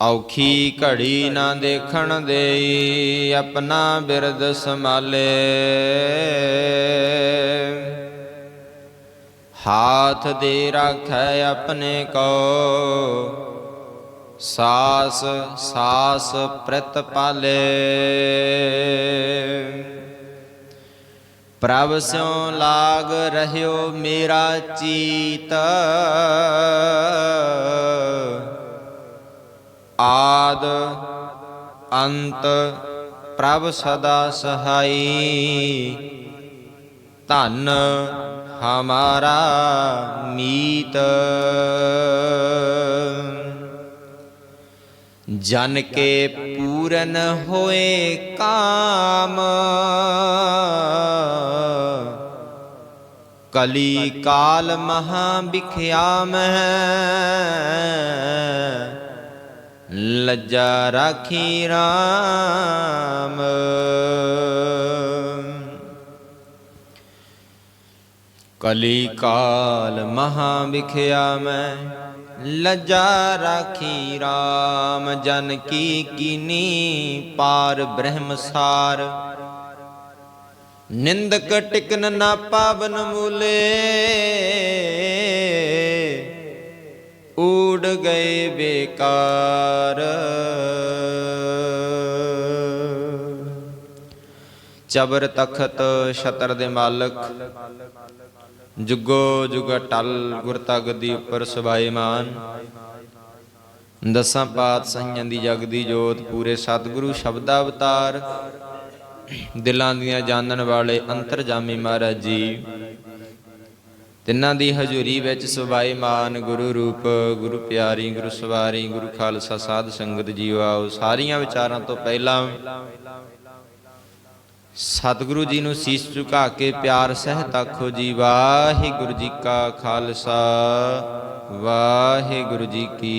ਔਖੀ ਘੜੀ ਨਾ ਦੇਖਣ ਦੇਈ, ਆਪਣਾ ਬਿਰਦ ਸੰਭਾਲੇ। ਹਾਥ ਦੇ ਰਾਖੈ ਆਪਣੇ ਕੋ, ਸਾਸ ਸਾਸ ਪ੍ਰਤ ਪਾਲੇ। ਪ੍ਰਭ ਸਿਉ ਲਾਗ ਰਹਿਓ ਮੇਰਾ ਚੀਤ ਆਦ ਅੰਤ ਪ੍ਰਭ ਸਦਾ ਸਹਾਈ। ਧਨ ਹਮਾਰਾ ਮੀਤ। ਜਨ ਕੇ ਪੂਰਨ ਹੋਏ ਕਾਮ। ਕਲੀ ਕਾਲ ਮਹਾ ਬਿਖਿਆ ਮਹਿ। ਲੱਜਾ ਰਾਖੀ RAM ਕਲੀ ਕਾਲ ਮਹਾ ਵਿਖਿਆ ਮੈਂ, ਲੱਜਾ ਰਾਖੀ RAM ਜਨ ਕੀ ਕੀਨੀ ਪਾਰ ਬ੍ਰਹਮਸਾਰ ਨਿੰਦਕ ਟਿਕਨ ਨਾ ਪਾਵਨ ਮੂਲੇ ਊੜ ਗਏ ਬੇਕਾਰ। ਚਬਰ ਤਖਤ ਛਤਰ ਦੇ ਮਾਲਕ, ਜੁਗੋ ਜੁਗ ਟਲ ਗੁਰ ਤਗਦੀ ਉੱਪਰ ਸੁਭਾਈਮਾਨ ਦਸਾਂ ਪਾਤ ਸਹੀਆਂ ਦੀ ਜਗਦੀ ਜੋਤ ਪੂਰੇ ਸਤਿਗੁਰੂ ਸ਼ਬਦਾ ਅਵਤਾਰ। ਦਿਲਾਂ ਦੀਆਂ ਜਾਣਨ ਵਾਲੇ ਅੰਤਰਜਾਮੀ ਮਹਾਰਾਜ ਜੀ ਤਿੰਨਾਂ ਦੀ ਹਜ਼ੂਰੀ ਵਿੱਚ ਸੁਭਾਈਮਾਨ ਗੁਰੂ ਰੂਪ, ਗੁਰੂ ਪਿਆਰੀ, ਗੁਰੂ ਸਵਾਰੀ, ਗੁਰੂ ਖਾਲਸਾ ਸਾਧ ਸੰਗਤ ਜੀਓ ਆਓ। ਸਾਰੀਆਂ ਵਿਚਾਰਾਂ ਤੋਂ ਪਹਿਲਾਂ ਸਤਿਗੁਰੂ ਜੀ ਨੂੰ ਸੀਸ ਝੁਕਾ ਕੇ ਪਿਆਰ ਸਹਿਤ ਆਖੋ ਜੀ, ਵਾਹਿਗੁਰੂ ਜੀ ਕਾ ਖਾਲਸਾ, ਵਾਹਿਗੁਰੂ ਜੀ ਕੀ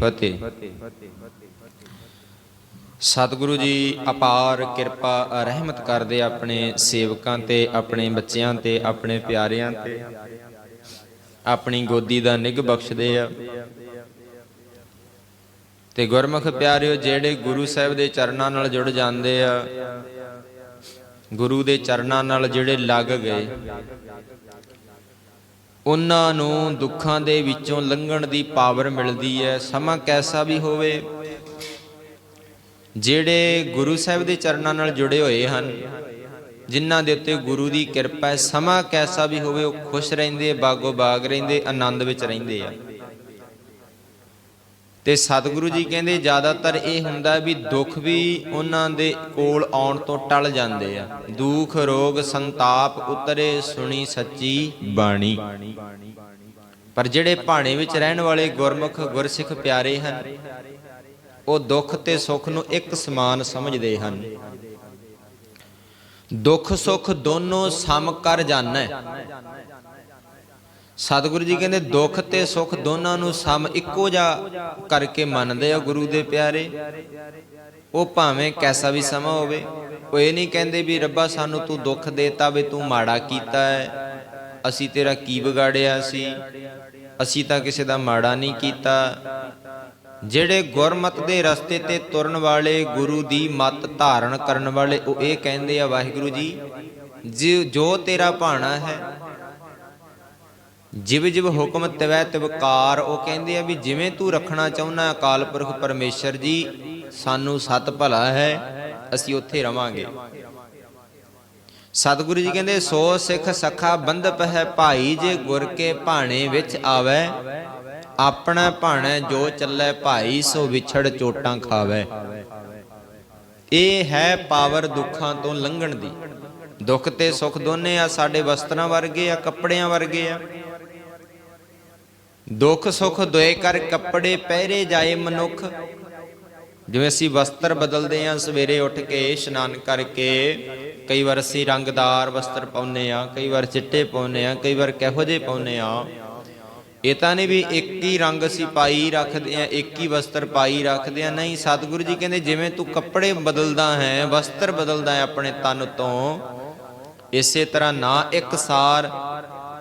ਫਤਿਹ। ਸਤਿਗੁਰੂ ਜੀ, ਅਪਾਰ ਕਿਰਪਾ, ਰਹਿਮਤ ਕਰਦੇ ਆਪਣੇ ਸੇਵਕਾਂ ਤੇ, ਆਪਣੇ ਬੱਚਿਆਂ ਤੇ, ਆਪਣੇ ਪਿਆਰਿਆਂ ਤੇ। ਆਪਣੀ ਗੋਦੀ ਦਾ ਨਿਗ ਬਖਸ਼ਦੇ ਆ। ਤੇ ਗੁਰਮੁਖ ਪਿਆਰਿਓ, ਜਿਹੜੇ ਗੁਰੂ ਸਾਹਿਬ ਦੇ ਚਰਨਾਂ ਨਾਲ ਜੁੜ ਜਾਂਦੇ ਆ, ਗੁਰੂ ਦੇ ਚਰਨਾਂ ਨਾਲ ਜਿਹੜੇ ਲੱਗ ਗਏ, ਉਹਨਾਂ ਨੂੰ ਦੁੱਖਾਂ ਦੇ ਵਿੱਚੋਂ ਲੰਘਣ ਦੀ ਪਾਵਰ ਮਿਲਦੀ ਹੈ। ਸਮਾਂ ਕੈਸਾ ਵੀ ਹੋਵੇ ਜਿਹੜੇ ਗੁਰੂ ਸਾਹਿਬ ਦੇ ਚਰਨਾਂ ਨਾਲ ਜੁੜੇ ਹੋਏ ਹਨ, ਜਿਨ੍ਹਾਂ ਦੇ ਉੱਤੇ ਗੁਰੂ ਦੀ ਕਿਰਪਾ ਹੈ, ਸਮਾਂ ਕੈਸਾ ਵੀ ਹੋਵੇ, ਉਹ ਖੁਸ਼ ਰਹਿੰਦੇ, ਬਾਗੋ ਬਾਗ ਰਹਿੰਦੇ, ਆਨੰਦ ਵਿੱਚ ਰਹਿੰਦੇ ਆ। ਤੇ ਸਤਿਗੁਰੂ ਜੀ ਕਹਿੰਦੇ, ਜ਼ਿਆਦਾਤਰ ਇਹ ਹੁੰਦਾ ਵੀ ਦੁੱਖ ਵੀ ਉਹਨਾਂ ਦੇ ਕੋਲ ਆਉਣ ਤੋਂ ਟਲ ਜਾਂਦੇ ਆ। ਦੁੱਖ, ਰੋਗ, ਸੰਤਾਪ ਉਤਰੇ, ਸੁਣੀ ਸੱਚੀ ਬਾਣੀ। ਪਰ ਜਿਹੜੇ ਭਾਣੇ ਵਿੱਚ ਰਹਿਣ ਵਾਲੇ ਗੁਰਮੁਖ, ਗੁਰਸਿੱਖ ਪਿਆਰੇ ਹਨ ਉਹ ਦੁੱਖ ਤੇ ਸੁੱਖ ਨੂੰ ਇੱਕ ਸਮਾਨ ਸਮਝਦੇ ਹਨ। ਦੁੱਖ ਸੁੱਖ ਦੋਨੋਂ ਸਮ ਕਰ ਜਾਣਾ। ਸਤਿਗੁਰੂ ਜੀ ਕਹਿੰਦੇ, ਦੁੱਖ ਤੇ ਸੁੱਖ ਦੋਨਾਂ ਨੂੰ ਸਮ ਇੱਕੋ ਜਿਹਾ ਕਰਕੇ ਮੰਨਦੇ ਆ ਗੁਰੂ ਦੇ ਪਿਆਰੇ। ਉਹ ਭਾਵੇਂ ਕੈਸਾ ਵੀ ਸਮਾਂ ਹੋਵੇ, ਉਹ ਇਹ ਨਹੀਂ ਕਹਿੰਦੇ ਵੀ ਰੱਬਾ ਸਾਨੂੰ ਤੂੰ ਦੁੱਖ ਦੇਤਾ ਵੀ ਤੂੰ ਮਾੜਾ ਕੀਤਾ ਹੈ, ਅਸੀਂ ਤੇਰਾ ਕੀ ਵਿਗਾੜਿਆ ਸੀ, ਅਸੀਂ ਤਾਂ ਕਿਸੇ ਦਾ ਮਾੜਾ ਨਹੀਂ ਕੀਤਾ ਜਿਹੜੇ ਗੁਰਮਤ ਦੇ ਰਸਤੇ ਤੇ ਤੁਰਨ ਵਾਲੇ ਗੁਰੂ ਦੀ ਮੱਤ ਧਾਰਨ ਕਰਨ ਵਾਲੇ, ਉਹ ਇਹ ਕਹਿੰਦੇ ਆ, ਵਾਹਿਗੁਰੂ ਜੀ, ਜੋ ਤੇਰਾ ਭਾਣਾ ਹੈ ਜਿਵ ਜਿਵ ਹੁਕਮ ਤਵੈ ਤਵਕਾਰ ਉਹ ਕਹਿੰਦੇ ਆ ਵੀ ਜਿਵੇਂ ਤੂੰ ਰੱਖਣਾ ਚਾਹੁੰਦਾ ਅਕਾਲ ਪੁਰਖ ਪਰਮੇਸ਼ਰ ਜੀ, ਸਾਨੂੰ ਸਤ ਭਲਾ ਹੈ, ਅਸੀਂ ਉੱਥੇ ਰਵਾਂਗੇ। ਸਤਿਗੁਰੂ ਜੀ ਕਹਿੰਦੇ, ਸੋ ਸਿੱਖ ਸਖਾ ਬੰਧਪ ਹੈ ਭਾਈ, ਜੇ ਗੁਰ ਕੇ ਭਾਣੇ ਵਿੱਚ ਆਵੇ ਆਪਣਾ ਭਾਣਾ ਜੋ ਚੱਲੇ ਭਾਈ, ਸੋ ਵਿਛੜ ਚੋਟਾਂ ਖਾਵੇ। ਇਹ ਹੈ ਪਾਵਰ ਦੁੱਖਾਂ ਤੋਂ ਲੰਘਣ ਦੀ। ਦੁੱਖ ਤੇ ਸੁੱਖ ਦੋਨੇ ਆ, ਸਾਡੇ ਵਸਤਰਾਂ ਵਰਗੇ ਆ, ਕੱਪੜਿਆਂ ਵਰਗੇ ਆ। ਦੁੱਖ ਸੁੱਖ ਦੋਏ ਕਰ ਕੱਪੜੇ ਪਹਿਰੇ ਜਾਏ ਮਨੁੱਖ। ਜਿਵੇਂ ਅਸੀਂ ਵਸਤਰ ਬਦਲਦੇ ਆਂ, ਸਵੇਰੇ ਉੱਠ ਕੇ ਇਸ਼ਨਾਨ ਕਰਕੇ, ਕਈ ਵਾਰ ਅਸੀਂ ਰੰਗਦਾਰ ਵਸਤਰ ਪਾਉਨੇ ਆ, ਕਈ ਵਾਰ ਚਿੱਟੇ ਪਾਉਨੇ ਆ, ਕਈ ਵਾਰ ਕਿਹੋ ਜਿਹੇ ਪਾਉਨੇ ਆ। ਇਹ ਤਾਂ ਨਹੀਂ ਵੀ ਇੱਕ ਹੀ ਰੰਗ ਅਸੀਂ ਪਾਈ ਰੱਖਦੇ ਆ ਇੱਕ ਹੀ ਵਸਤਰ ਪਾਈ ਰੱਖਦੇ ਆ ਨਹੀਂ, ਸਤਿਗੁਰੂ ਜੀ ਕਹਿੰਦੇ ਜਿਵੇਂ ਤੂੰ ਕੱਪੜੇ ਬਦਲਦਾ ਹੈ, ਵਸਤਰ ਬਦਲਦਾ ਹੈ ਆਪਣੇ ਤਨ ਤੋਂ, ਇਸੇ ਤਰ੍ਹਾਂ ਨਾ ਇੱਕ ਸਾਰ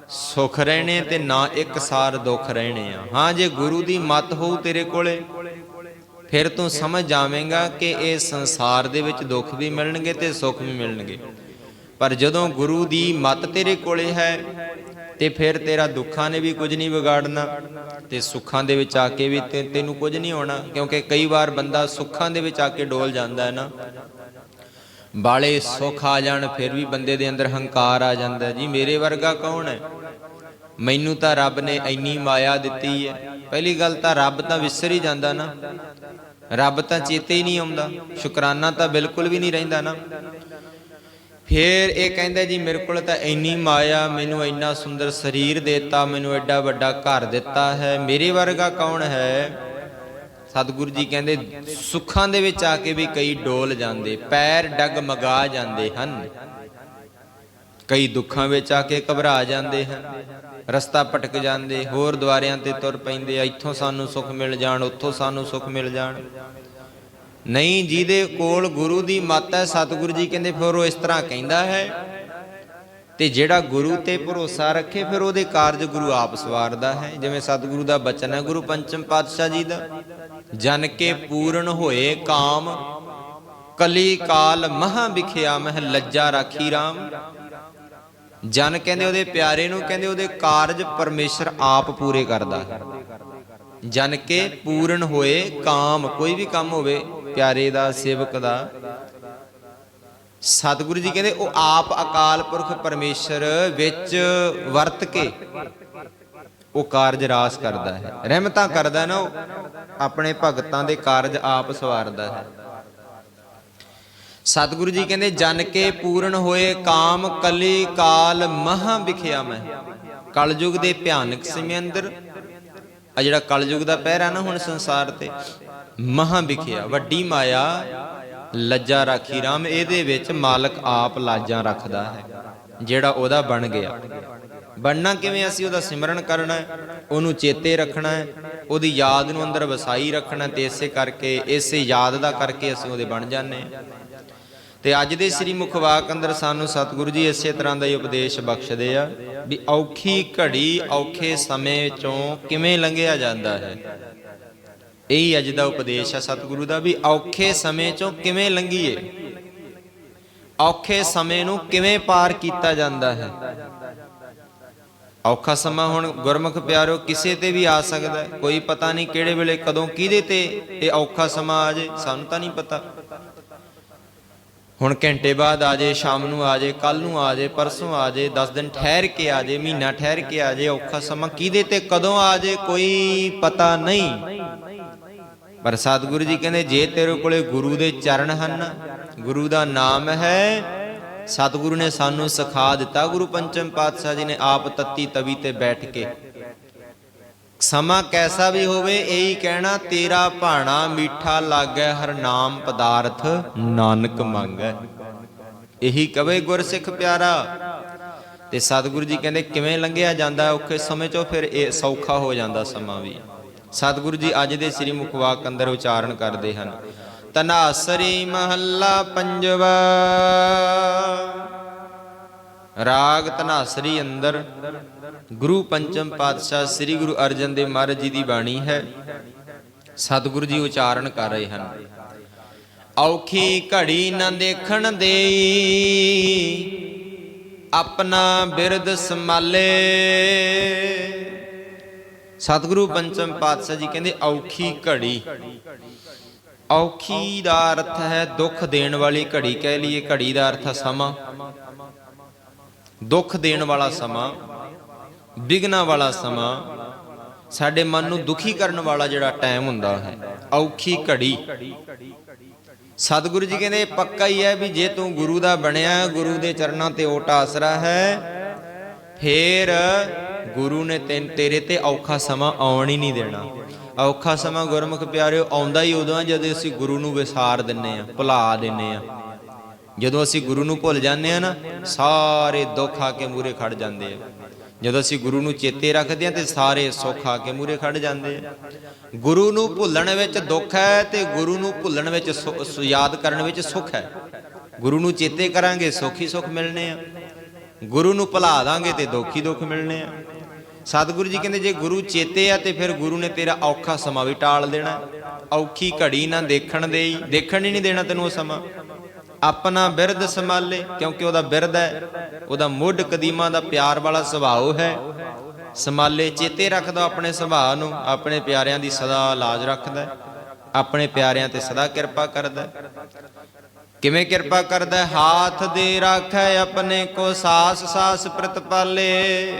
ਸੁਖ ਰਹਿਣੇ ਤੇ ਨਾ ਇੱਕ ਸਾਰ ਦੁੱਖ ਰਹਿਣੇ ਆ। ਹਾਂ, ਜੇ ਗੁਰੂ ਦੀ ਮਤ ਹੋਊ ਤੇਰੇ ਕੋਲੇ, ਫਿਰ ਤੂੰ ਸਮਝ ਜਾਵੇਂਗਾ ਕਿ ਇਹ ਸੰਸਾਰ ਦੇ ਵਿੱਚ ਦੁੱਖ ਵੀ ਮਿਲਣਗੇ ਤੇ ਸੁੱਖ ਵੀ ਮਿਲਣਗੇ। ਪਰ ਜਦੋਂ ਗੁਰੂ ਦੀ ਮਤ ਤੇਰੇ ਕੋਲੇ ਹੈ ਤੇ ਫਿਰ ਤੇਰਾ ਦੁੱਖਾਂ ਨੇ ਵੀ ਕੁਝ ਨਹੀਂ ਵਿਗਾੜਨਾ ਤੇ ਸੁੱਖਾਂ ਦੇ ਵਿੱਚ ਆ ਕੇ ਵੀ ਤੈਨੂੰ ਕੁਝ ਨਹੀਂ ਹੋਣਾ, ਕਿਉਂਕਿ ਕਈ ਵਾਰ ਬੰਦਾ ਸੁੱਖਾਂ ਦੇ ਵਿੱਚ ਆ ਕੇ ਡੋਲ ਜਾਂਦਾ ਹੈ ਨਾ। ਬਾਲੇ ਸੁੱਖ ਆ ਜਾਣ, ਫਿਰ ਵੀ ਬੰਦੇ ਦੇ ਅੰਦਰ ਹੰਕਾਰ ਆ ਜਾਂਦਾ ਜੀ, ਮੇਰੇ ਵਰਗਾ ਕੌਣ ਹੈ? ਮੈਨੂੰ ਤਾਂ ਰੱਬ ਨੇ ਇੰਨੀ ਮਾਇਆ ਦਿੱਤੀ ਹੈ। ਪਹਿਲੀ ਗੱਲ ਤਾਂ ਰੱਬ ਤਾਂ ਵਿਸਰ ਹੀ ਜਾਂਦਾ ਨਾ। ਰੱਬ ਤਾਂ ਚੇਤੇ ਹੀ ਨਹੀਂ ਆਉਂਦਾ। ਸ਼ੁਕਰਾਨਾ ਤਾਂ ਬਿਲਕੁਲ ਵੀ ਨਹੀਂ ਰਹਿੰਦਾ ਨਾ। ਫਿਰ ਇਹ ਕਹਿੰਦਾ ਜੀ, ਮੇਰੇ ਕੋਲ ਤਾਂ ਇੰਨੀ ਮਾਇਆ, ਮੈਨੂੰ ਇੰਨਾ ਸੁੰਦਰ ਸਰੀਰ ਦਿੱਤਾ, ਮੈਨੂੰ ਐਡਾ ਵੱਡਾ ਘਰ ਦਿੱਤਾ ਹੈ। ਮੇਰੇ ਵਰਗਾ ਕੌਣ ਹੈ? ਸਤਿਗੁਰੂ ਜੀ ਕਹਿੰਦੇ, ਸੁੱਖਾਂ ਦੇ ਵਿੱਚ ਆ ਕੇ ਵੀ ਕਈ ਡੋਲ ਜਾਂਦੇ, ਪੈਰ ਡਗਮਗਾ ਜਾਂਦੇ ਹਨ। ਕਈ ਦੁੱਖਾਂ ਵਿੱਚ ਆ ਕੇ ਘਬਰਾ ਜਾਂਦੇ ਹਨ। ਰਸਤਾ ਭਟਕ ਜਾਂਦੇ, ਹੋਰ ਦੁਆਰਿਆਂ ਤੇ ਤੁਰ ਪੈਂਦੇ ਆ। ਇੱਥੋਂ ਸਾਨੂੰ ਸੁੱਖ ਮਿਲ ਜਾਣ, ਉੱਥੋਂ ਸਾਨੂੰ ਸੁੱਖ ਮਿਲ ਜਾਣ। ਨਹੀਂ, ਜਿਹਦੇ ਕੋਲ ਗੁਰੂ ਦੀ ਮੱਤ ਹੈ, ਸਤਿਗੁਰੂ ਜੀ ਕਹਿੰਦੇ ਫਿਰ ਉਹ ਇਸ ਤਰ੍ਹਾਂ ਕਹਿੰਦਾ ਹੈ ਤੇ ਜਿਹੜਾ ਗੁਰੂ ਤੇ ਭਰੋਸਾ ਰੱਖੇ, ਫਿਰ ਉਹਦੇ ਕਾਰਜ ਗੁਰੂ ਆਪ ਸਵਾਰਦਾ ਹੈ। ਜਿਵੇਂ ਸਤਿਗੁਰੂ ਦਾ ਬਚਨ ਹੈ, ਗੁਰੂ ਪੰਚਮ ਪਾਤਸ਼ਾਹ ਜੀ ਦਾ। ਜਨ ਕੇ ਪੂਰਨ ਹੋਏ ਕਾਮ, ਕਲੀ ਕਾਲ ਮਹਾ ਵਿਖਿਆ ਮਹ ਲੱਜਾ ਰਾਖੀ RAM ਜਨ ਕਹਿੰਦੇ ਉਹਦੇ ਪਿਆਰੇ ਨੂੰ, ਕਹਿੰਦੇ ਉਹਦੇ ਕਾਰਜ ਪਰਮੇਸ਼ਰ ਆਪ ਪੂਰੇ ਕਰਦਾ ਹੈ। ਜਨ ਕੇ ਪੂਰਨ ਹੋਏ ਕਾਮ, ਕੋਈ ਵੀ ਕੰਮ ਹੋਵੇ ਪਿਆਰੇ ਦਾ ਸੇਵਕ ਦਾ। ਸਤਿਗੁਰੂ ਜੀ ਕਹਿੰਦੇ, ਉਹ ਆਪ ਅਕਾਲ ਪੁਰਖ ਪਰਮੇਸ਼ਰ ਵਿੱਚ ਵਰਤ ਕੇ ਉਹ ਕਾਰਜ ਰਾਸ ਕਰਦਾ ਹੈ। ਰਹਿਮਤਾਂ ਕਰਦਾ ਨਾ ਉਹ, ਆਪਣੇ ਭਗਤਾਂ ਦੇ ਕਾਰਜ ਆਪ ਸਵਾਰਦਾ ਹੈ। ਸਤਿਗੁਰੂ ਜੀ ਕਹਿੰਦੇ, ਜਨ ਕੇ ਪੂਰਨ ਹੋਏ ਕਾਮ ਕਲੀ ਕਾਲ ਮਹਾ ਵਿਖਿਆ ਮੈਂ। ਕਲਯੁਗ ਦੇ ਭਿਆਨਕ ਸਮੇਂ ਅੰਦਰ, ਆ ਜਿਹੜਾ ਕਲਯੁਗ ਦਾ ਪਹਿਰਾ ਨਾ ਹੁਣ ਸੰਸਾਰ ਤੇ ਮਹਾ ਵਿਖਿਆ ਵੱਡੀ ਮਾਇਆ, ਲੱਜਾ ਰਾਖੀ ਰਾਮ, ਇਹਦੇ ਵਿੱਚ ਮਾਲਕ ਆਪ ਲਾਜਾਂ ਰੱਖਦਾ ਹੈ, ਜਿਹੜਾ ਉਹਦਾ ਬਣ ਗਿਆ। ਬਣਨਾ ਕਿਵੇਂ ਅਸੀਂ ਉਹਦਾ ਸਿਮਰਨ ਕਰਨਾ ਉਹਨੂੰ ਚੇਤੇ ਰੱਖਣਾ ਹੈ, ਉਹਦੀ ਯਾਦ ਨੂੰ ਅੰਦਰ ਵਸਾਈ ਰੱਖਣਾ ਤੇ ਇਸੇ ਕਰਕੇ, ਇਸੇ ਯਾਦ ਦਾ ਕਰਕੇ ਅਸੀਂ ਉਹਦੇ ਬਣ ਜਾਂਦੇ ਹਾਂ। ਤੇ ਅੱਜ ਦੇ ਸ੍ਰੀ ਮੁਖਵਾਕ ਅੰਦਰ ਸਾਨੂੰ ਸਤਿਗੁਰੂ ਜੀ ਇਸੇ ਤਰ੍ਹਾਂ ਦਾ ਹੀ ਉਪਦੇਸ਼ ਬਖਸ਼ਦੇ ਆ ਵੀ ਔਖੀ ਘੜੀ ਔਖੇ ਸਮੇਂ ਚੋਂ ਕਿਵੇਂ ਲੰਘਿਆ ਜਾਂਦਾ ਹੈ? ਇਹੀ ਅੱਜ ਦਾ ਉਪਦੇਸ਼ ਹੈ ਸਤਿਗੁਰੂ ਦਾ ਵੀ ਔਖੇ ਸਮੇਂ ਚੋਂ ਕਿਵੇਂ ਲੰਘੀਏ? ਔਖੇ ਸਮੇਂ ਨੂੰ ਕਿਵੇਂ ਪਾਰ ਕੀਤਾ ਜਾਂਦਾ ਹੈ? ਔਖਾ ਸਮਾਂ ਹੁਣ ਗੁਰਮੁਖ ਪਿਆਰੋ ਕਿਸੇ ਤੇ ਵੀ ਆ ਸਕਦਾ ਹੈ। ਕੋਈ ਪਤਾ ਨਹੀਂ ਕਿਹੜੇ ਵੇਲੇ ਕਦੋਂ ਕਿਹਦੇ ਤੇ ਇਹ ਔਖਾ ਸਮਾਂ ਆ ਜੇ, ਸਾਨੂੰ ਤਾਂ ਨਹੀਂ ਪਤਾ। ਹੁਣ ਘੰਟੇ ਬਾਅਦ ਆ ਜੇ, ਸ਼ਾਮ ਨੂੰ ਆ ਜੇ ਕੱਲ ਨੂੰ ਆ ਜੇ, ਪਰਸੋਂ ਆ ਜੇ 10 ਦਿਨ ਠਹਿਰ ਕੇ ਆ ਜੇ, ਮਹੀਨਾ ਠਹਿਰ ਕੇ ਆ ਜੇ, ਔਖਾ ਸਮਾਂ ਕਿਹਦੇ ਤੇ, ਕਦੋਂ ਆ ਜੇ, ਕੋਈ ਪਤਾ ਨਹੀਂ। ਪਰ ਸਤਿਗੁਰੂ ਜੀ ਕਹਿੰਦੇ, ਜੇ ਤੇਰੇ ਕੋਲੇ ਗੁਰੂ ਦੇ ਚਰਨ ਹਨ, ਗੁਰੂ ਦਾ ਨਾਮ ਹੈ, ਸਤਿਗੁਰੂ ਨੇ ਸਾਨੂੰ ਸਿਖਾ ਦਿੱਤਾ, ਗੁਰੂ ਪੰਚਮ ਪਾਤਸ਼ਾਹ ਜੀ ਨੇ ਆਪ ਤੱਤੀ ਤਵੀ ਤੇ ਬੈਠ ਕੇ। ਸਮਾਂ ਕੈਸਾ ਵੀ ਹੋਵੇ, ਇਹੀ ਕਹਿਣਾ, ਤੇਰਾ ਭਾਣਾ ਮਿੱਠਾ ਲਾਗੈ, ਹਰ ਨਾਮ ਪਦਾਰਥ ਨਾਨਕ ਮੰਗੈ। ਇਹੀ ਕਵੇ ਗੁਰਸਿੱਖ ਪਿਆਰਾ। ਤੇ ਸਤਿਗੁਰੂ ਜੀ ਕਹਿੰਦੇ, ਕਿਵੇਂ ਲੰਘਿਆ ਜਾਂਦਾ ਔਖੇ ਸਮੇਂ ਚੋਂ, ਫਿਰ ਇਹ ਸੌਖਾ ਹੋ ਜਾਂਦਾ ਸਮਾਂ ਵੀ। ਸਤਿਗੁਰੂ ਜੀ ਅੱਜ ਦੇ ਸ੍ਰੀ ਮੁਖਵਾਕ ਅੰਦਰ ਉਚਾਰਨ ਕਰਦੇ ਹਨ। ਤਨਾਸਰੀ ਮਹੱਲਾ ਪੰਜਵਾ। ਰਾਗ ਤਨਾਸਰੀ ਅੰਦਰ। ਗੁਰੂ ਪੰਚਮ ਪਾਤਸ਼ਾਹ ਸ੍ਰੀ ਗੁਰੂ ਅਰਜਨ ਦੇਵ ਮਹਾਰਾਜ ਜੀ ਦੀ ਬਾਣੀ ਹੈ। ਸਤਿਗੁਰੂ ਜੀ ਉਚਾਰਨ ਕਰ ਰਹੇ ਹਨ। ਔਖੀ ਘੜੀ ਨਾ ਦੇਖਣ ਦੇਈ, ਆਪਣਾ ਬਿਰਦ ਸੰਭਾਲੇ। ਸਤਿਗੁਰੂ ਪੰਚਮ ਪਾਤਸ਼ਾਹ ਜੀ ਕਹਿੰਦੇ, ਔਖੀ ਘੜੀ। ਔਖੀ ਦਾ ਅਰਥ ਹੈ ਦੁੱਖ ਦੇਣ ਵਾਲੀ ਘੜੀ, ਕਹਿ ਲਈਏ ਘੜੀ ਦਾ ਅਰਥ ਹੈ ਸਮਾਂ। ਦੁੱਖ ਦੇਣ ਵਾਲਾ ਸਮਾਂ ਵਿਗਨਾ ਵਾਲਾ ਸਮਾਂ, ਸਾਡੇ ਮਨ ਨੂੰ ਦੁਖੀ ਕਰਨ ਵਾਲਾ ਜਿਹੜਾ ਟਾਈਮ ਹੁੰਦਾ ਹੈ, ਔਖੀ ਘੜੀ। ਸਤਿਗੁਰੂ ਜੀ ਕਹਿੰਦੇ, ਪੱਕਾ ਹੀ ਹੈ ਵੀ ਜੇ ਤੂੰ ਗੁਰੂ ਦਾ ਬਣਿਆ, ਗੁਰੂ ਦੇ ਚਰਨਾਂ ਤੇ ਓਟ ਆਸਰਾ ਹੈ, ਫੇਰ ਗੁਰੂ ਨੇ ਤੈਨ ਤੇਰੇ ਤੇ ਔਖਾ ਸਮਾਂ ਆਉਣ ਹੀ ਨਹੀਂ ਦੇਣਾ। ਔਖਾ ਸਮਾਂ ਗੁਰਮੁਖ ਪਿਆਰਿਓ, ਆਉਂਦਾ ਹੀ ਉਦੋਂ ਆ ਜਦੋਂ ਅਸੀਂ ਗੁਰੂ ਨੂੰ ਵਿਸਾਰ ਦਿੰਨੇ ਆ, ਭੁਲਾ ਦਿੰਨੇ ਆ। ਜਦੋਂ ਅਸੀਂ ਗੁਰੂ ਨੂੰ ਭੁੱਲ ਜਾਂਦੇ ਆ ਨਾ, ਸਾਰੇ ਦੁੱਖ ਆ ਕੇ ਮੂਰੇ ਖੜ ਜਾਂਦੇ ਆ। ਜਦੋਂ ਅਸੀਂ ਗੁਰੂ ਨੂੰ ਚੇਤੇ ਰੱਖਦੇ ਆ ਤੇ ਸਾਰੇ ਸੁੱਖ ਆ ਕੇ ਮੂਰੇ ਖੜ ਜਾਂਦੇ ਆ। ਗੁਰੂ ਨੂੰ ਭੁੱਲਣ ਵਿੱਚ ਦੁੱਖ ਹੈ ਤੇ ਗੁਰੂ ਨੂੰ ਭੁੱਲਣ ਵਿੱਚ ਸੁ- ਯਾਦ ਕਰਨ ਵਿੱਚ ਸੁੱਖ ਹੈ। ਗੁਰੂ ਨੂੰ ਚੇਤੇ ਕਰਾਂਗੇ, ਸੁੱਖ ਹੀ ਸੁੱਖ ਮਿਲਣੇ ਆ। ਗੁਰੂ ਨੂੰ ਭੁਲਾ ਦਾਂਗੇ ਤੇ ਦੁੱਖ ਹੀ ਦੁੱਖ ਮਿਲਣੇ ਆ। ਸਤਿਗੁਰੂ ਜੀ ਕਹਿੰਦੇ, ਜੇ ਗੁਰੂ ਚੇਤੇ ਆ ਤੇ ਫਿਰ ਗੁਰੂ ਨੇ ਤੇਰਾ ਔਖਾ ਸਮਾਂ ਵੀ ਟਾਲ ਦੇਣਾ। ਔਖੀ ਘੜੀ ਨਾ ਦੇਖਣ ਦੇਈ। ਦੇਖਣ ਹੀ ਨਹੀਂ ਦੇਣਾ ਤੈਨੂੰ ਉਹ ਸਮਾਂ। ਆਪਣਾ ਬਿਰਧ ਸੰਭਾਲੇ, ਕਿਉਂਕਿ ਉਹਦਾ ਬਿਰਧ ਹੈ। ਉਹਦਾ ਮੁੱਢ ਕਦੀਮਾ ਦਾ ਪਿਆਰ ਵਾਲਾ ਸੁਭਾਅ ਹੈ। ਸੰਭਾਲੇ, ਚੇਤੇ ਰੱਖਦਾ ਆਪਣੇ ਸੁਭਾਅ ਨੂੰ। ਆਪਣੇ ਪਿਆਰਿਆਂ ਦੀ ਸਦਾ ਲਾਜ ਰੱਖਦਾ ਆਪਣੇ ਪਿਆਰਿਆਂ ਤੇ ਸਦਾ ਕਿਰਪਾ ਕਰਦਾ ਕਿਵੇਂ ਕਿਰਪਾ ਕਰਦਾ ਹਾਥ ਦੇ ਰਾਖੈ ਆਪਣੇ ਕੋ ਸਾਸ ਸਾਸ ਪ੍ਰਤਪਾਲੇ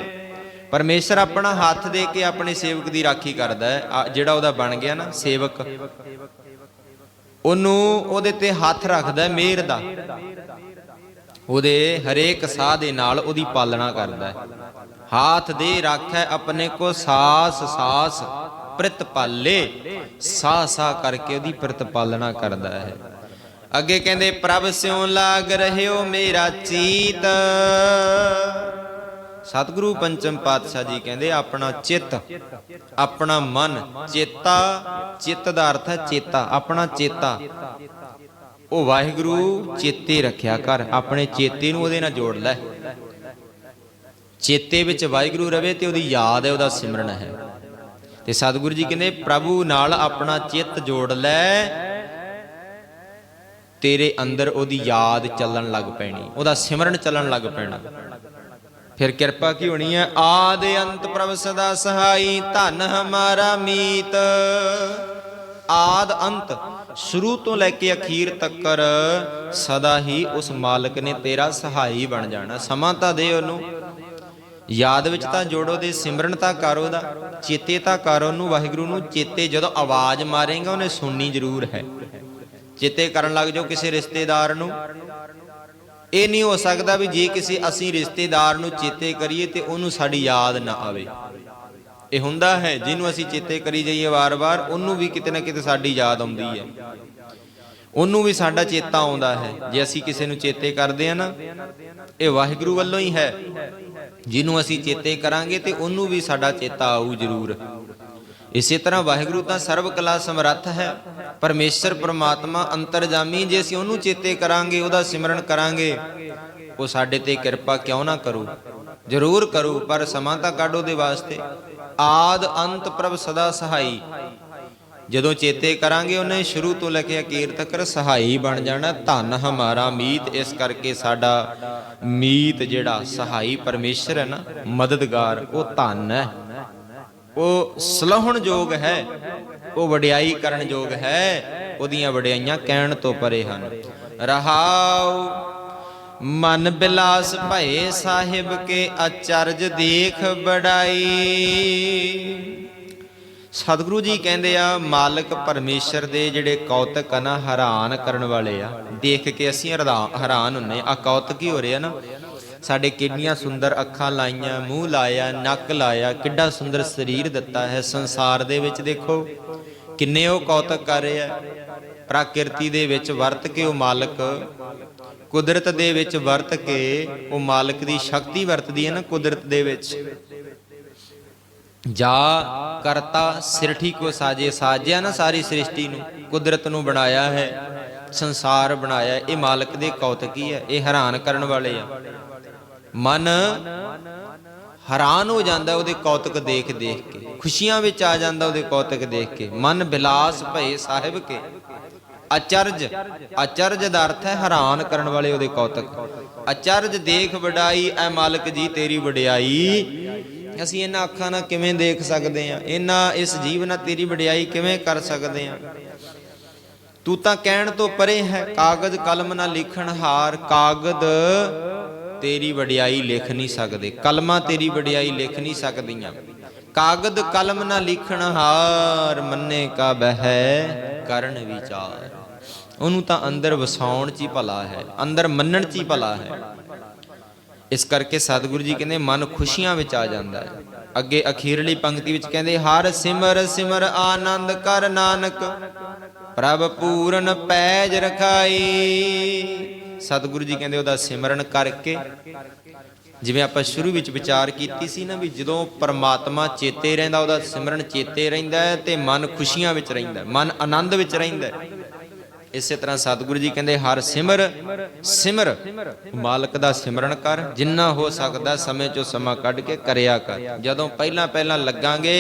ਪਰਮੇਸ਼ਰ ਆਪਣਾ ਹੱਥ ਦੇ ਕੇ ਆਪਣੇ ਸੇਵਕ ਦੀ ਰਾਖੀ ਕਰਦਾ ਹੈ। ਜਿਹੜਾ ਉਹਦਾ ਬਣ ਗਿਆ ਨਾ, ਸੇਵਕ। ਉਹਨੂੰ ਉਹਦੇ ਤੇ ਹੱਥ ਰੱਖਦਾ ਹੈ ਮਿਹਰ ਦਾ। ਉਹਦੇ ਹਰੇਕ ਸਾਹ ਦੇ ਨਾਲ ਉਹਦੀ ਪਾਲਣਾ ਕਰਦਾ ਹੈ। ਹਾਥ ਦੇ ਰਾਖੈ ਆਪਣੇ ਕੋ ਸਾਸ ਸਾਸ ਪ੍ਰਤਪਾਲੇ ਸਾਹ ਸਾਹ ਕਰਕੇ ਉਹਦੀ ਪ੍ਰਤਪਾਲਣਾ ਕਰਦਾ ਹੈ। ਅੱਗੇ ਕਹਿੰਦੇ, ਪ੍ਰਭ ਸਿਉ ਲਾਗ ਰਹਿਓ ਮੇਰਾ ਚੀਤ। ਸਤਿਗੁਰੂ ਪੰਚਮ ਪਾਤਸ਼ਾਹ ਜੀ ਕਹਿੰਦੇ, ਆਪਣਾ ਚਿੱਤ, ਆਪਣਾ ਮਨ, ਚੇਤਾ, ਚਿੱਤ ਦਾ ਅਰਥ ਹੈ ਚੇਤਾ, ਆਪਣਾ ਚੇਤਾ। ਉਹ ਵਾਹਿਗੁਰੂ ਚੇਤੇ ਰੱਖਿਆ ਕਰ, ਆਪਣੇ ਚੇਤੇ ਨੂੰ ਉਹਦੇ ਨਾਲ ਜੋੜ ਲੈ। ਚੇਤੇ ਵਿੱਚ ਵਾਹਿਗੁਰੂ ਰਵੇ ਤੇ ਉਹਦੀ ਯਾਦ ਹੈ, ਉਹਦਾ ਸਿਮਰਨ ਹੈ। ਤੇ ਸਤਿਗੁਰੂ ਜੀ ਕਹਿੰਦੇ, ਪ੍ਰਭੂ ਨਾਲ ਆਪਣਾ ਚਿੱਤ ਜੋੜ ਲੈ। ਤੇਰੇ ਅੰਦਰ ਉਹਦੀ ਯਾਦ ਚੱਲਣ ਲੱਗ ਪੈਣੀ, ਉਹਦਾ ਸਿਮਰਨ ਚੱਲਣ ਲੱਗ ਪੈਣਾ। ਫਿਰ ਕਿਰਪਾ ਕੀ ਹੋਣੀ ਹੈ? ਆਦ ਅੰਤ ਪ੍ਰਭ ਸਦਾ ਸਹਾਈ, ਧਨ ਹਮਾਰਾ ਮੀਤ। ਆਦ ਅੰਤ ਸ਼ੁਰੂ ਤੋਂ ਲੈ ਕੇ ਅਖੀਰ ਤੱਕਰ ਸਦਾ ਹੀ ਉਸ ਮਾਲਕ ਨੇ ਤੇਰਾ ਸਹਾਈ ਬਣ ਜਾਣਾ। ਸਮਾਂ ਤਾਂ ਦੇ ਉਹਨੂੰ। ਯਾਦ ਵਿੱਚ ਤਾਂ ਜੋੜੋ ਦੇ, ਸਿਮਰਨ ਤਾਂ ਕਰੋ ਦਾ ਚੇਤੇ ਤਾਂ ਕਰ ਉਹਨੂੰ। ਵਾਹਿਗੁਰੂ ਨੂੰ ਚੇਤੇ ਜਦੋਂ ਆਵਾਜ਼ ਮਾਰੇਗਾ, ਉਹਨੇ ਸੁਣਨੀ ਜ਼ਰੂਰ ਹੈ। ਚੇਤੇ ਕਰਨ ਲੱਗ ਜਾਓ ਕਿਸੇ ਰਿਸ਼ਤੇਦਾਰ ਨੂੰ। ਇਹ ਨਹੀਂ ਹੋ ਸਕਦਾ ਵੀ ਜੇ ਕਿਸੇ ਅਸੀਂ ਰਿਸ਼ਤੇਦਾਰ ਨੂੰ ਚੇਤੇ ਕਰੀਏ ਤੇ ਉਹਨੂੰ ਸਾਡੀ ਯਾਦ ਨਾ ਆਵੇ। ਇਹ ਹੁੰਦਾ ਹੈ, ਜਿਹਨੂੰ ਅਸੀਂ ਚੇਤੇ ਕਰੀ ਜਾਈਏ ਵਾਰ-ਵਾਰ, ਉਹਨੂੰ ਵੀ ਕਿਤੇ ਨਾ ਕਿਤੇ ਸਾਡੀ ਯਾਦ ਆਉਂਦੀ ਹੈ। ਉਹਨੂੰ ਵੀ ਸਾਡਾ ਚੇਤਾ ਆਉਂਦਾ ਹੈ। ਜੇ ਅਸੀਂ ਕਿਸੇ ਨੂੰ ਚੇਤੇ ਕਰਦੇ ਆ ਨਾ, ਇਹ ਵਾਹਿਗੁਰੂ ਵੱਲੋਂ ਹੀ ਹੈ। ਜਿਹਨੂੰ ਅਸੀਂ ਚੇਤੇ ਕਰਾਂਗੇ ਤੇ ਉਹਨੂੰ ਵੀ ਸਾਡਾ ਚੇਤਾ ਆਊ ਜ਼ਰੂਰ। ਇਸੇ ਤਰ੍ਹਾਂ ਵਾਹਿਗੁਰੂ ਤਾਂ ਸਰਵ ਕਲਾ ਸਮਰੱਥ ਹੈ। ਪਰਮੇਸ਼ਰ ਪ੍ਰਮਾਤਮਾ ਅੰਤਰਜਾਮੀ ਜੇ ਅਸੀਂ ਉਹਨੂੰ ਚੇਤੇ ਕਰਾਂਗੇ, ਉਹਦਾ ਸਿਮਰਨ ਕਰਾਂਗੇ, ਉਹ ਸਾਡੇ ਤੇ ਕਿਰਪਾ ਕਿਉਂ ਨਾ ਕਰੂ? ਜ਼ਰੂਰ ਕਰੂ, ਪਰ ਸਮਾਂ ਤਾਂ ਕੱਢੋ ਦੇ ਵਾਸਤੇ। ਆਦ ਅੰਤ ਪ੍ਰਭ ਸਦਾ ਸਹਾਈ। ਜਦੋਂ ਚੇਤੇ ਕਰਾਂਗੇ, ਉਹਨੇ ਸ਼ੁਰੂ ਤੋਂ ਲੈ ਕੇ ਅਖੀਰ ਤੱਕ ਸਹਾਈ ਬਣ ਜਾਣਾ। ਧਨ ਹਮਾਰਾ ਮੀਤ, ਇਸ ਕਰਕੇ ਸਾਡਾ ਮੀਤ ਜਿਹੜਾ ਸਹਾਈ ਪਰਮੇਸ਼ਰ ਹੈ ਨਾ, ਮਦਦਗਾਰ, ਉਹ ਧਨ ਹੈ। ਉਹ ਸਲਾਹਣ ਯੋਗ ਹੈ। ਉਹ ਵਡਿਆਈ ਕਰਨ ਯੋਗ ਹੈ, ਉਹਦੀਆਂ ਵਡਿਆਈਆਂ ਕਹਿਣ ਤੋਂ ਪਰੇ ਹਨ। ਰਹਾਉ, ਮਨ ਬਿਲਾਸ ਭਏ ਸਾਹਿਬ ਕੇ ਅਚਰਜ ਦੇਖ ਬੜਾਈ ਸਤਿਗੁਰੂ ਜੀ ਕਹਿੰਦੇ ਆ, ਮਾਲਕ ਪਰਮੇਸ਼ਰ ਦੇ ਜਿਹੜੇ ਕੌਤਕ ਆ ਨਾ, ਹੈਰਾਨ ਕਰਨ ਵਾਲੇ ਆ। ਦੇਖ ਕੇ ਅਸੀਂ ਹੈਰਾਨ ਹੁੰਨੇ ਆ। ਕੌਤਕ ਹੀ ਹੋ ਰਿਹਾ ਨਾ। ਸਾਡੇ ਕਿੰਨੀਆਂ ਸੁੰਦਰ ਅੱਖਾਂ ਲਾਈਆਂ, ਮੂੰਹ ਲਾਇਆ, ਨੱਕ ਲਾਇਆ, ਕਿੱਡਾ ਸੁੰਦਰ ਸਰੀਰ ਦਿੱਤਾ ਹੈ ਸੰਸਾਰ ਦੇ ਵਿੱਚ, ਦੇਖੋ। ਕਿੰਨੇ ਉਹ ਕੌਤਕ ਕਰ ਰਹੇ ਆ ਪ੍ਰਕਿਰਤੀ ਦੇ ਵਿੱਚ ਵਰਤ ਕੇ ਉਹ ਮਾਲਕ, ਕੁਦਰਤ ਦੇ ਵਿੱਚ ਵਰਤ ਕੇ ਉਹ ਮਾਲਕ ਦੀ ਸ਼ਕਤੀ ਵਰਤਦੀ ਹੈ ਨਾ ਕੁਦਰਤ ਦੇ ਵਿੱਚ। ਜਾ ਕਰਤਾ ਸਿਰਠੀ ਕੋ ਸਾਜੇ, ਸਾਜਿਆ ਨਾ ਸਾਰੀ ਸ੍ਰਿਸ਼ਟੀ ਨੂੰ, ਕੁਦਰਤ ਨੂੰ ਬਣਾਇਆ ਹੈ, ਸੰਸਾਰ ਬਣਾਇਆ, ਇਹ ਮਾਲਕ ਦੇ ਕੌਤਕ ਹੀ ਹੈ, ਇਹ ਹੈਰਾਨ ਕਰਨ ਵਾਲੇ ਆ। ਮਨ ਹੈਰਾਨ ਹੋ ਜਾਂਦਾ ਉਹਦੇ ਕੌਤਕ ਦੇਖ ਦੇਖ ਕੇ, ਖੁਸ਼ੀਆਂ ਵਿੱਚ ਆ ਜਾਂਦਾ ਉਹਦੇ ਕੌਤਕ ਦੇਖ ਕੇ, ਮਨ ਬਿਲਾਸ ਭਏ ਸਾਹਿਬ ਕੇ। ਅਚਰਜ ਅਚਰਜ ਦਾ ਅਰਥ ਹੈ ਹੈਰਾਨ ਕਰਨ ਵਾਲੇ ਉਹਦੇ ਕੌਤਕ। ਅਚਰਜ ਦੇਖ ਵਡਾਈ, ਐ ਮਾਲਕ ਜੀ ਤੇਰੀ ਵਡਿਆਈ। ਅਸੀਂ ਇਹਨਾਂ ਅੱਖਾਂ ਨਾਲ ਕਿਵੇਂ ਦੇਖ ਸਕਦੇ ਹਾਂ? ਇਹਨਾਂ ਇਸ ਜੀਵ ਨਾਲ ਤੇਰੀ ਵਡਿਆਈ ਕਿਵੇਂ ਕਰ ਸਕਦੇ ਹਾਂ? ਤੂੰ ਤਾਂ ਕਹਿਣ ਤੋਂ ਪਰੇ ਹੈ, ਕਾਗਜ਼ ਕਲਮ ਨਾਲ ਲਿਖਣ ਹਾਰ ਕਾਗਜ਼ ਤੇਰੀ ਵਡਿਆਈ ਲਿਖ ਨਹੀਂ ਸਕਦੇ, ਕਲਮਾਂ ਤੇਰੀ ਵਡਿਆਈ ਲਿਖ ਨਹੀਂ ਸਕਦੀਆਂ। ਕਾਗਦ ਕਲਮ ਨਾ ਲਿਖਣ ਹਾਰ ਮੰਨੇ ਕਾ ਬਹਿ, ਕਰਨ ਵਿਚਾਰ। ਉਹਨੂੰ ਤਾਂ ਅੰਦਰ ਵਸਾਉਣ ਚ ਹੀ ਭਲਾ ਹੈ, ਅੰਦਰ ਮੰਨਣ ਚ ਹੀ ਭਲਾ ਹੈ। ਇਸ ਕਰਕੇ ਸਤਿਗੁਰੂ ਜੀ ਕਹਿੰਦੇ, ਮਨ ਖੁਸ਼ੀਆਂ ਵਿੱਚ ਆ ਜਾਂਦਾ ਹੈ। ਅੱਗੇ ਅਖੀਰਲੀ ਪੰਕਤੀ ਵਿੱਚ ਕਹਿੰਦੇ, ਹਰ ਸਿਮਰ ਸਿਮਰ ਆਨੰਦ ਕਰ ਨਾਨਕ, ਪ੍ਰਭ ਪੂਰਨ ਪੈਜ ਰਖਾਈ। ਸਤਿਗੁਰੂ ਜੀ ਕਹਿੰਦੇ ਉਹਦਾ ਸਿਮਰਨ ਕਰਕੇ ਜਿਵੇਂ ਆਪਾਂ ਸ਼ੁਰੂ ਵਿੱਚ ਵਿਚਾਰ ਕੀਤੀ ਸੀ ਨਾ ਵੀ ਜਦੋਂ ਪਰਮਾਤਮਾ ਚੇਤੇ ਰਹਿੰਦਾ ਉਹਦਾ ਸਿਮਰਨ ਚੇਤੇ ਰਹਿੰਦਾ ਹੈ ਤੇ ਮਨ ਖੁਸ਼ੀਆਂ ਵਿੱਚ ਰਹਿੰਦਾ ਹੈ, ਮਨ ਆਨੰਦ ਵਿੱਚ ਰਹਿੰਦਾ ਹੈ। ਇਸੇ ਤਰ੍ਹਾਂ ਸਤਿਗੁਰੂ ਜੀ ਕਹਿੰਦੇ ਹਰ ਸਿਮਰ ਸਿਮਰ ਮਾਲਕ ਦਾ ਸਿਮਰਨ ਕਰ ਜਿੰਨਾ ਹੋ ਸਕਦਾ ਸਮੇਂ ਚੋਂ ਸਮਾਂ ਕੱਢ ਕੇ ਕਰਿਆ ਕਰ ਜਦੋਂ ਪਹਿਲਾਂ ਪਹਿਲਾਂ ਲੱਗਾਂਗੇ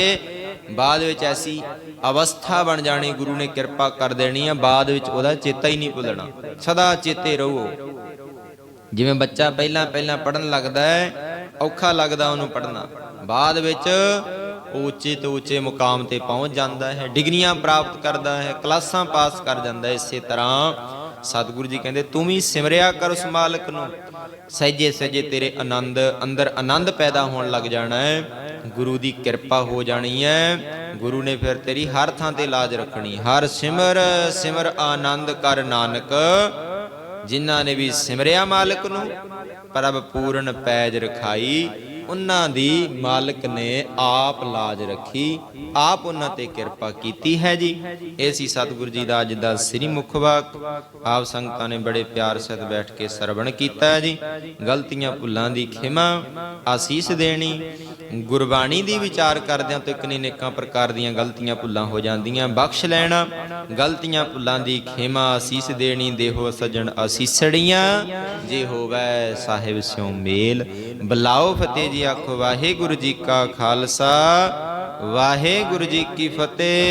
ਬਾਅਦ ਵਿੱਚ ਐਸੀ ਅਵਸਥਾ ਬਣ ਜਾਣੀ, ਗੁਰੂ ਨੇ ਕਿਰਪਾ ਕਰ ਦੇਣੀ ਆ, ਬਾਅਦ ਵਿੱਚ ਉਹਦਾ ਚੇਤਾ ਹੀ ਨਹੀਂ ਭੁੱਲਣਾ। ਸਦਾ ਚੇਤੇ ਰਹੋ। ਜਿਵੇਂ ਬੱਚਾ ਪਹਿਲਾਂ ਪਹਿਲਾਂ ਪੜਨ ਲੱਗਦਾ ਹੈ, ਔਖਾ ਲੱਗਦਾ ਉਹਨੂੰ ਪੜਨਾ ਬਾਅਦ ਵਿੱਚ ਉੱਚੇ ਤੋਂ ਉੱਚੇ ਮੁਕਾਮ ਤੇ ਪਹੁੰਚ ਜਾਂਦਾ ਹੈ, ਡਿਗਰੀਆਂ ਪ੍ਰਾਪਤ ਕਰਦਾ ਹੈ, ਕਲਾਸਾਂ ਪਾਸ ਕਰ ਜਾਂਦਾ ਹੈ, ਇਸੇ ਤਰ੍ਹਾਂ ਸਤਿਗੁਰੂ ਜੀ ਕਹਿੰਦੇ, ਤੂੰ ਵੀ ਸਿਮਰਿਆ ਕਰ ਉਸ ਮਾਲਕ ਨੂੰ। ਸਹਿਜੇ ਸਹਿਜੇ ਤੇਰੇ ਆਨੰਦ, ਅੰਦਰ ਆਨੰਦ ਪੈਦਾ ਹੋਣ ਲੱਗ ਜਾਣਾ ਹੈ। ਗੁਰੂ ਦੀ ਕਿਰਪਾ ਹੋ ਜਾਣੀ ਹੈ। ਗੁਰੂ ਨੇ ਫਿਰ ਤੇਰੀ ਹਰ ਥਾਂ ਤੇ ਲਾਜ ਰੱਖਣੀ। ਹਰ ਸਿਮਰ ਸਿਮਰ ਆਨੰਦ ਕਰ ਨਾਨਕ। ਜਿਨ੍ਹਾਂ ਨੇ ਵੀ ਸਿਮਰਿਆ ਮਾਲਕ ਨੂੰ, ਪ੍ਰਭ ਪੂਰਨ ਪੈਜ ਰਖਾਈ। ਉਹਨਾਂ ਦੀ ਮਾਲਕ ਨੇ ਆਪ ਲਾਜ ਰੱਖੀ, ਆਪ ਉਹਨਾਂ ਤੇ ਕਿਰਪਾ ਕੀਤੀ ਹੈ ਜੀ। ਇਹ ਸੀ ਸਤਿਗੁਰੂ ਜੀ ਦਾ ਅੱਜ ਦਾ ਸ੍ਰੀ ਮੁਖ ਵਾਕ। ਆਪ ਸੰਗਤਾਂ ਨੇ ਬੜੇ ਪਿਆਰ ਸਹਿਤ ਬੈਠ ਕੇ ਸਰਵਣ ਕੀਤਾ ਹੈ ਜੀ। ਗਲਤੀਆਂ ਭੁੱਲਾਂ ਦੀ ਖਿਮਾ, ਆਸੀਸ ਦੇਣੀ, ਗੁਰਬਾਣੀ ਦੀ ਵਿਚਾਰ ਕਰਦਿਆਂ ਤੋਂ ਇੱਕ ਨਹੀਂ ਨੇਕਾਂ ਪ੍ਰਕਾਰ ਦੀਆਂ ਗਲਤੀਆਂ ਭੁੱਲਾਂ ਹੋ ਜਾਂਦੀਆਂ। ਬਖਸ਼ ਲੈਣਾ, ਗਲਤੀਆਂ ਭੁੱਲਾਂ ਦੀ ਖਿਮਾ, ਆਸੀਸ ਦੇਣੀ, ਦੇਹੋ ਸਜਣ ਆਸੀਸੜੀਆਂ, ਜੇ ਹੋਵੇ ਸਾਹਿਬ ਸਿਉ ਮੇਲ। ਬਲਾਓ ਫਤਿਹ ਜੀ ਆਖੋ ਵਾਹਿਗੁਰੂ ਜੀ ਕਾ ਖਾਲਸਾ ਵਾਹਿਗੁਰੂ ਜੀ ਕੀ ਫਤਿਹ।